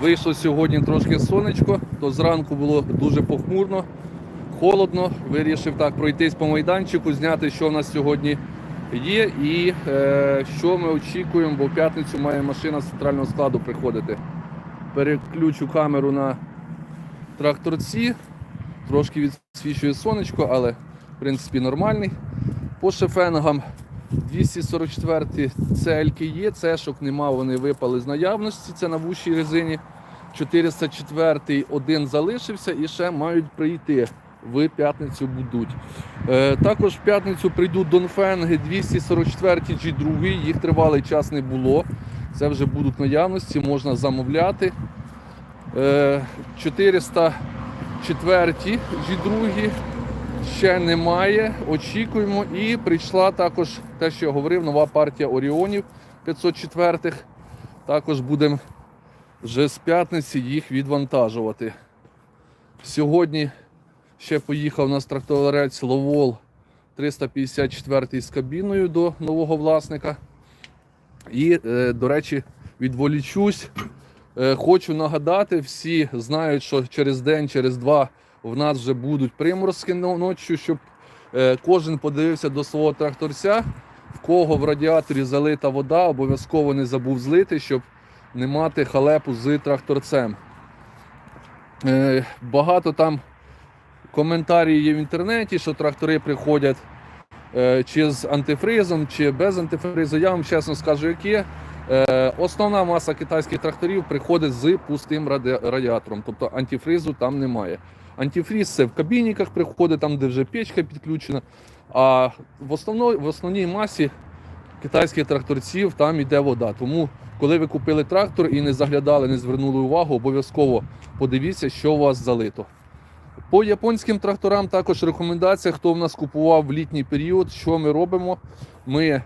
Вийшло сьогодні трошки сонечко, то зранку було дуже похмурно, холодно. Вирішив так пройтись по майданчику, зняти, що в нас сьогодні є, і е, що ми очікуємо, бо в п'ятницю має машина з центрального складу приходити. Переключу камеру на тракторці, трошки відсвічує сонечко, але в принципі нормальний. По шефенгам 244 цельки є, цешок нема, вони випали з наявності, це на вущій резині. 404 один залишився і ще мають прийти. В п'ятницю будуть. Е, також в п'ятницю прийдуть Донфенги 244 G2, їх тривалий час не було. Це вже будуть наявності, можна замовляти. Е, 404 G2 ще немає. Очікуємо. І прийшла також те, що я говорив, нова партія Оріонів 504. Також будемо вже з п'ятниці їх відвантажувати. Сьогодні ще поїхав у нас тракторець Ловол 354 з кабіною до нового власника. І, е, до речі, відволічусь. Е, Хочу нагадати, всі знають, що через день, через два в нас вже будуть приморозки но- ночі, щоб е, кожен подивився до свого тракторця, в кого в радіаторі залита вода, обов'язково не забув злити, щоб не мати халепу з тракторцем. Е, Багато там коментарів є в інтернеті, що трактори приходять е, чи з антифризом, чи без антифризу. Я вам чесно скажу, як є. Е, Основна маса китайських тракторів приходить з пустим радіатором, тобто антифризу там немає. Антифриз це в кабініках приходить, там, де вже печка підключена. А в, основно, в основній масі китайських тракторців там йде вода. Тому, коли ви купили трактор і не заглядали, не звернули увагу, обов'язково подивіться, що у вас залито. По японським тракторам також рекомендація, хто в нас купував в літній період, що ми робимо. Ми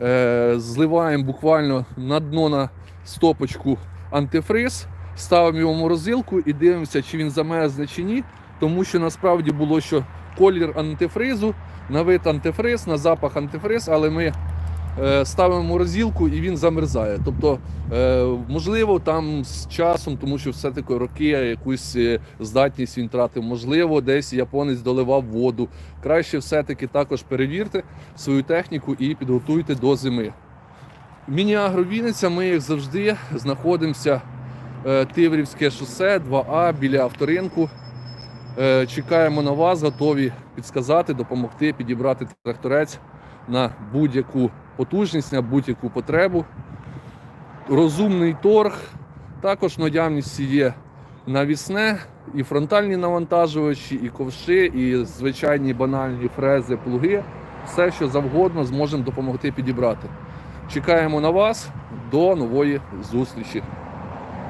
е, зливаємо буквально на дно на стопочку антифриз, ставимо його в морозилку і дивимося, чи він замерзне чи ні. Тому що насправді було, що колір антифризу, на вид антифриз, на запах антифриз, але ми е, ставимо морозилку і він замерзає. Тобто, е, можливо, там з часом, тому що все-таки роки якусь е, здатність він тратив. Можливо, десь японець доливав воду. Краще все-таки також перевірте свою техніку і підготуйте до зими. Міні-агро Вінниця, ми як завжди знаходимося Тиврівське шосе 2А біля авторинку. Е, Чекаємо на вас, готові підсказати, допомогти підібрати тракторець на будь-яку потужність, на будь-яку потребу. Розумний торг. Також в наявності є навісне, і фронтальні навантажувачі, і ковши, і звичайні банальні фрези, плуги. Все, що завгодно, зможемо допомогти підібрати. Чекаємо на вас. До нової зустрічі.